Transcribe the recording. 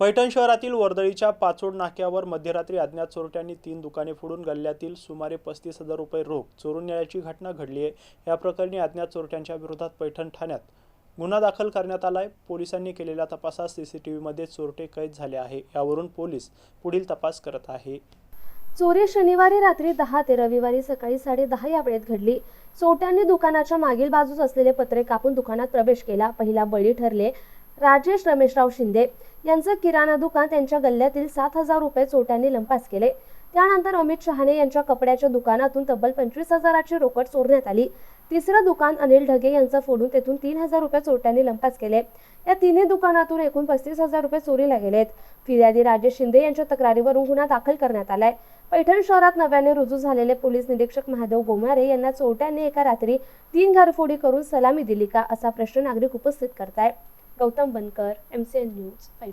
पैठण शहरातील वर्दळीच्या पाचोड नाक्यावर मध्यरात्री अज्ञात चोरट्यांनी तीन दुकाने फोडून गल्ल्यातील सुमारे पस्तीस हजार रुपये रोख चोरून नेल्याची घटना घडली आहे. या प्रकरणी अज्ञात चोरट्यांच्या विरोधात पैठण ठाण्यात गुन्हा दाखल करण्यात आलाय. पोलिसांनी केलेल्या तपासात सीसीटीव्हीमध्ये चोरटे कैद झाले आहे. यावरून पोलीस पुढील तपास करत आहे. चोरी शनिवारी रात्री दहा ते रविवारी सकाळी साडे दहा या वेळेत घडली. चोरट्यांनी दुकानाच्या मागील बाजूस असलेले पत्रे कापून दुकानात प्रवेश केला. पहिला बळी ठरले राजेश रमेशराव शिंदे. यांचं किराणा दुकान त्यांच्या गल्ल्यातील सात हजार रुपये चोरट्यांनी लंपास केले. त्यानंतर अमित शहाणे यांच्या कपड्याच्या दुकानातून तब्बल पंचवीस हजाराची रोकड चोरण्यात आली. तिसरं दुकान अनिल ढगे यांचं फोडून तेथून तीन हजार रुपये चोरट्यांनी लंपास केले. या तिन्ही दुकानातून एकूण पस्तीस हजार रुपये चोरीला गेलेत. फिर्यादी राजेश शिंदे यांच्या तक्रारीवरून गुन्हा दाखल करण्यात आलाय. पैठण शहरात नव्याने रुजू झालेले पोलीस निरीक्षक महादेव गोमारे यांना चोरट्यांनी एका रात्री तीन घरफोडी करून सलामी दिली का असा प्रश्न नागरिक उपस्थित करताय. Gautam Bankar MCN news Paithan.